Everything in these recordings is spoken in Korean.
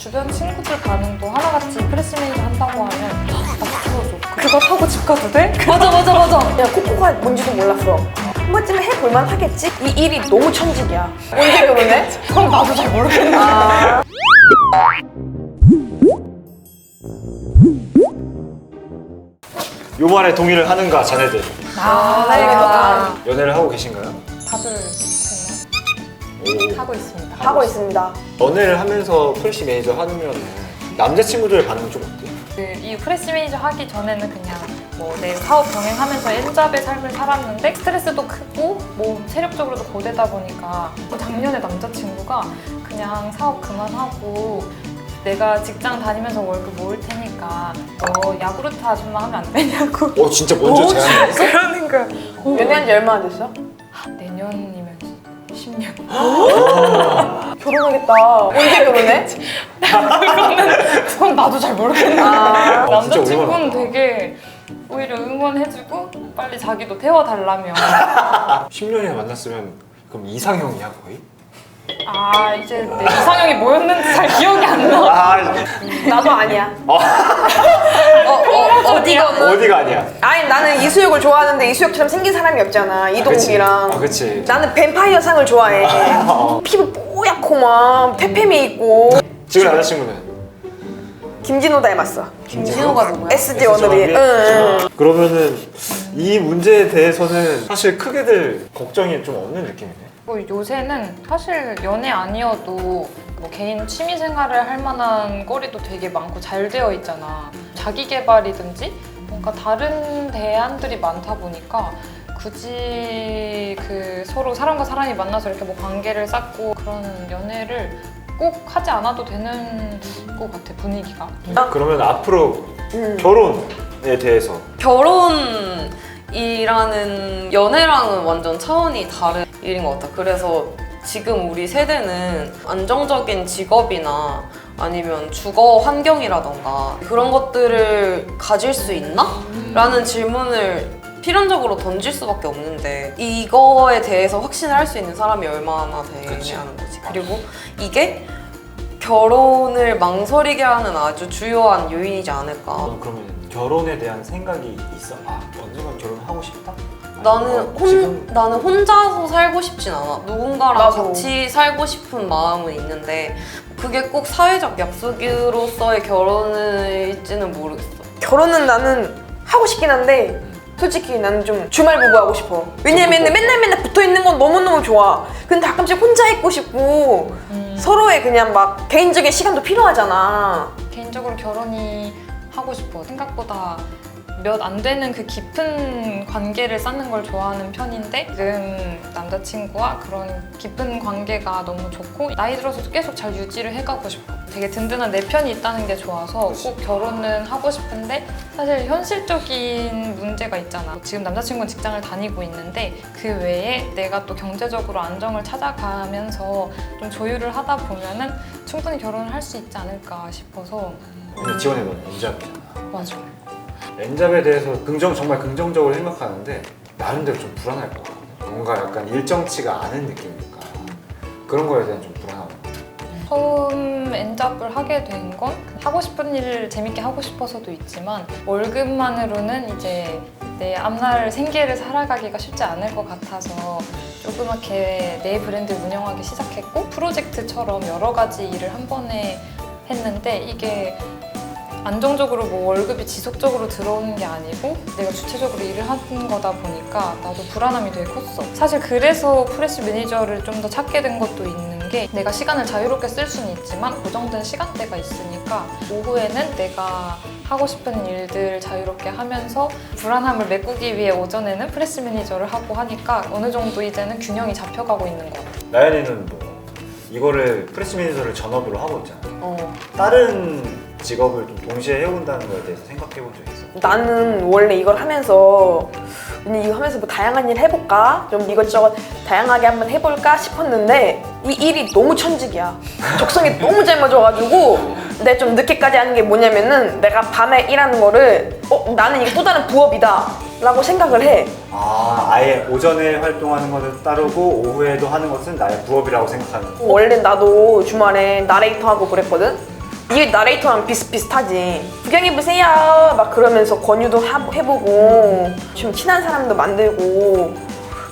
주변 친구들 반응도 하나같이 프레스 매니저 한다고 하면 나 풀어줘. 그거 타고 집 가도 돼? 맞아 맞아 맞아. 야 코코가 뭔지도 몰랐어. 한 번쯤은 해볼만 하겠지? 이 일이 너무 천직이야. 언제 결혼해? 그럼 나도 잘 모르겠네. 요 말에 동의를 하는가 자네들 아, 다행이다. 연애를 하고 계신가요? 다들? 하고 있습니다. 하고 있습니다. 연애를 하면서 프레시 매니저 하면 남자친구들의 반응은 좀 어때요? 그 이 프레스 매니저 하기 전에는 그냥 뭐 내 사업 병행하면서 엔잡의 삶을 살았는데 스트레스도 크고 뭐 체력적으로도 고되다 보니까 뭐 작년에 남자친구가 그냥 사업 그만하고 내가 직장 다니면서 월급 모을 테니까 너 야구르트 아줌마 하면 안 되냐고 어 진짜 먼저 제안을 그러는 거야. 연애한 지 얼마나 됐어? 내년 이면 10년. 결혼하겠다. 언제 결혼해? 그건 나도 잘 모르겠네. 아, 어, 진짜 남자친구는? 되게 오히려 응원해주고 빨리 자기도 태워달라며. 10년이나 만났으면 그럼 이상형이야 거의? 아 이제 내 이상형이 뭐였는지 잘 기억이 안 나. 아 나도 아니야. 어, 어, 어디가 어디가 아니야 아니 나는 이수혁을 좋아하는데 이수혁처럼 생긴 사람이 없잖아. 이동욱이랑. 아 그치 나는 뱀파이어 상을 좋아해. 피부 뽀얗고 막 태페미 있고. 지금 남자친구는? 김진호 닮았어. 김진호가 누구야? SD. SG 응, 응. 그러면은 이 문제에 대해서는 사실 크게들 걱정이 좀 없는 느낌이네 뭐 요새는 사실 연애 아니어도 뭐 개인 취미 생활을 할 만한 거리도 되게 많고 잘 되어 있잖아. 자기 개발이든지 뭔가 다른 대안들이 많다 보니까 굳이 그 서로 사람과 사람이 만나서 이렇게 뭐 관계를 쌓고 그런 연애를 꼭 하지 않아도 되는 것 같아 분위기가. 그러면 앞으로 음. 결혼에 대해서 결혼 이라는 연애랑은 완전 차원이 다른 일인 것 같아. 그래서 지금 우리 세대는 안정적인 직업이나 아니면 주거 환경이라던가 그런 것들을 가질 수 있나? 라는 질문을 필연적으로 던질 수밖에 없는데 이거에 대해서 확신을 할 수 있는 사람이 얼마나. 되냐는 거지. 그리고 이게 결혼을 망설이게 하는 아주 주요한 요인이지 않을까. 넌 그러면 결혼에 대한 생각이 있어? 아 언젠가 결혼하고 싶다? 나는 아니면 혼 지금 나는 혼자서 살고 싶진 않아. 누군가랑 나도. 같이 살고 싶은 마음은 있는데 그게 꼭 사회적 약속으로서의 결혼일지는 모르겠어. 결혼은 나는 하고 싶긴 한데 솔직히 나는 좀 주말 부부 하고 싶어. 왜냐면 맨날 맨날 붙어 있는 건 너무너무 좋아. 근데 가끔씩 혼자 있고 싶고 서로의 그냥 막 개인적인 시간도 필요하잖아. 개인적으로 결혼이 하고 싶어. 생각보다 몇 안 되는 그 깊은 관계를 쌓는 걸 좋아하는 편인데 지금 남자친구와 그런 깊은 관계가 너무 좋고 나이 들어서도 계속 잘 유지를 해가고 싶어. 되게 든든한 내 편이 있다는 게 좋아서 꼭 결혼은 하고 싶은데 사실 현실적인 문제가 있잖아. 지금 남자친구는 직장을 다니고 있는데 그 외에 내가 또 경제적으로 안정을 찾아가면서 좀 조율을 하다 보면은 충분히 결혼을 할 수 있지 않을까 싶어서 근데 지원해 넌 엔잡이잖아 맞아. 엔잡에 대해서 긍정 정말 긍정적으로 생각하는데 나름대로 좀 불안할 것 같거든 뭔가 약간 일정치가 않은 느낌이니까 그런 거에 대한 좀 불안함. 처음 엔잡을 하게 된 건 하고 싶은 일을 재밌게 하고 싶어서도 있지만 월급만으로는 이제 내 앞날 생계를 살아가기가 쉽지 않을 것 같아서 조그맣게 내 브랜드 운영하기 시작했고 프로젝트처럼 여러 가지 일을 한 번에 했는데 이게 안정적으로 뭐 월급이 지속적으로 들어오는 게 아니고 내가 주체적으로 일을 하는 거다 보니까 나도 불안함이 되게 컸어. 사실 그래서 프레시 매니저를 좀 더 찾게 된 것도 있는 게 내가 시간을 자유롭게 쓸 수는 있지만 고정된 시간대가 있으니까 오후에는 내가 하고 싶은 일들 자유롭게 하면서 불안함을 메꾸기 위해 오전에는 프레시 매니저를 하고 하니까 어느 정도 이제는 균형이 잡혀가고 있는 것 같아. 나연이는 뭐 이거를 프레스 매니저를 전업으로 하고 있잖아 어. 다른 직업을 좀 동시에 해온다는 거에 대해서 생각해 본적 있어? 나는 원래 이걸 하면서 그냥 이거 하면서 뭐 다양한 일 해볼까? 좀 이것저것 다양하게 한번 해볼까 싶었는데 이 일이 너무 천직이야. 적성이 너무 잘 맞아가지고 내가 좀 늦게까지 하는 게 뭐냐면은 내가 밤에 일하는 거를 어 나는 이게 또 다른 부업이다 라고 생각을 해. 아 아예 오전에 활동하는 것은 따르고 오후에도 하는 것은 나의 부업이라고 생각하는 거 원래 나도 주말에 나레이터 하고 그랬거든. 이게 나레이터랑 비슷비슷하지. 구경해보세요. 막 그러면서 권유도 하- 해보고, 좀 친한 사람도 만들고.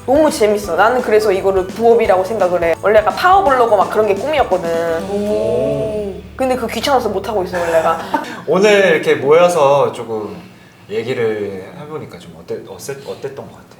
너무 재밌어. 나는 그래서 이거를 부업이라고 생각을 해. 원래 약간 파워블로거 막 그런 게 꿈이었거든. 근데 그 귀찮아서 못하고 있어, 원래가. 오늘 이렇게 모여서 조금 얘기를 해보니까 좀 어땠, 어땠, 어땠던 것 같아?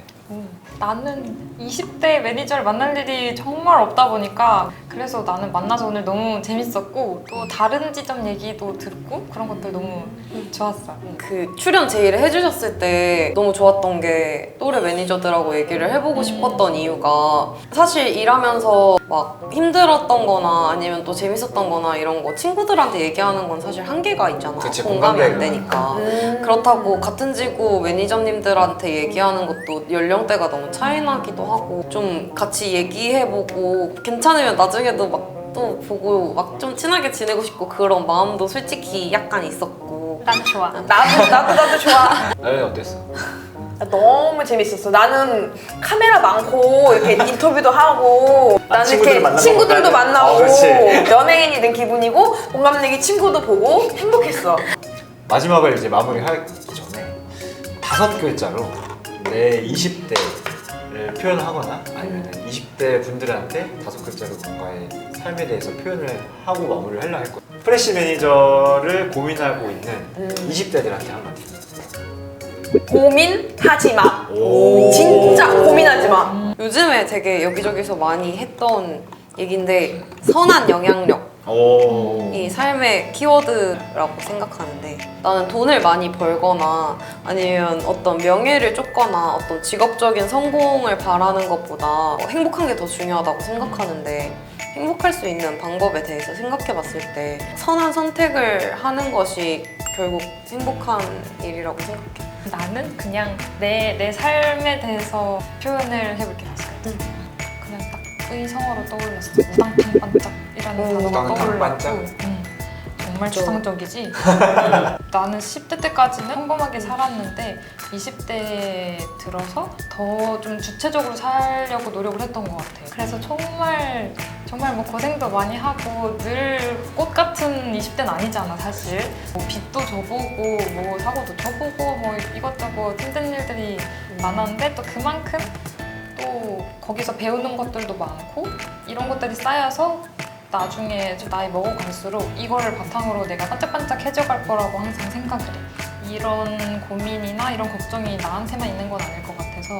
나는 20대 매니저를 만날 일이 정말 없다 보니까 그래서 나는 만나서 오늘 너무 재밌었고 또 다른 지점 얘기도 듣고 그런 것들 너무 좋았어. 응. 그 출연 제의를 해주셨을 때 너무 좋았던 게 또래 매니저들하고 얘기를 해보고 싶었던 이유가 사실 일하면서 막 힘들었던 거나 아니면 또 재밌었던 거나 이런 거 친구들한테 얘기하는 건 사실 한계가 있잖아. 그치, 공감이 안 공감대가. 되니까. 음. 그렇다고 같은 지구 매니저님들한테 얘기하는 것도 연령 대가 너무 차이나기도 하고 좀 같이 얘기해보고 괜찮으면 나중에도 막 또 보고 막 좀 친하게 지내고 싶고 그런 마음도 솔직히 약간 있었고 난 좋아. 나도, 나도, 나도 좋아. 나연 어땠어? 너무 재밌었어. 나는 카메라 많고 이렇게 인터뷰도 하고 아, 나는 친구들 이렇게 만나고 친구들도 돼. 만나고 어, 그렇지. 연예인이 된 기분이고 공감내기 친구도 보고 행복했어. 마지막을 이제 마무리하기 전에 다섯 글자로 내 20대를 표현하거나 아니면 20대 분들한테 다섯 글자로 뭔가의 삶에 대해서 표현을 하고 마무리를 하려 했거든. 프레시 매니저를 고민하고 있는 음. 20대들한테 한마디. 고민하지 마. 오. 진짜 고민하지 마. 요즘에 되게 여기저기서 많이 했던 얘긴데 선한 영향력 오. 이 삶의 키워드라고 생각하는데 나는 돈을 많이 벌거나 아니면 어떤 명예를 쫓거나 어떤 직업적인 성공을 바라는 것보다 행복한 게 더 중요하다고 생각하는데 행복할 수 있는 방법에 대해서 생각해 봤을 때 선한 선택을 하는 것이 결국 행복한 일이라고 생각해. 나는 그냥 내, 내 삶에 대해서 표현을 해볼게 봤어요. 그냥 딱 의성어로 떠올랐어. 우당탕 반짝이라는 음, 단어가 우당탕 떠올랐고 반짝? 음, 정말 추상적이지. 나는 10대 때까지는 평범하게 살았는데 20대 들어서 더 좀 주체적으로 살려고 노력을 했던 것 같아요. 그래서 정말 정말 뭐 고생도 많이 하고 늘 꽃 같은 20대는 아니잖아 사실. 뭐 빚도 져보고 뭐 사고도 쳐보고 뭐 이것저것 힘든 일들이 많았는데 또 그만큼 또 거기서 배우는 것들도 많고 이런 것들이 쌓여서 나중에 좀 나이 먹어갈수록 이거를 바탕으로 내가 반짝반짝 해져갈 거라고 항상 생각을 해. 이런 고민이나 이런 걱정이 나한테만 있는 건 아닐 것 같아서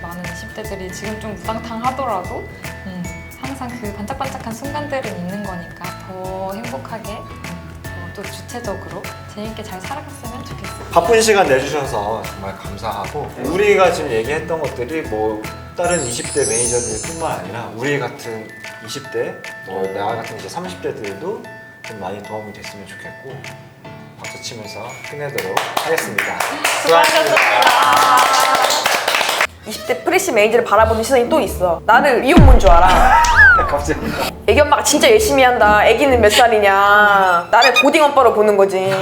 많은 20대들이 지금 좀 무당탕하더라도 음, 항상 그 반짝반짝한 순간들은 있는 거니까 더 행복하게 음, 어, 또 주체적으로 재밌게 잘 살아갔으면 좋겠어요. 바쁜 시간 내주셔서 정말 감사하고 우리가 지금 얘기했던 것들이 뭐 다른 20대 매니저들뿐만 아니라 우리 같은 20대, 뭐 나 같은 이제 30대들도 좀 많이 도움이 됐으면 좋겠고 박수 치면서 끝내도록 하겠습니다. 수고하셨습니다. 20대 프레시 매니저를 바라보는 시선이 또 있어. 나를 이혼문 줄 알아. 갑자기 애기 엄마가 진짜 열심히 한다. 애기는 몇 살이냐. 나를 고딩 오빠로 보는 거지.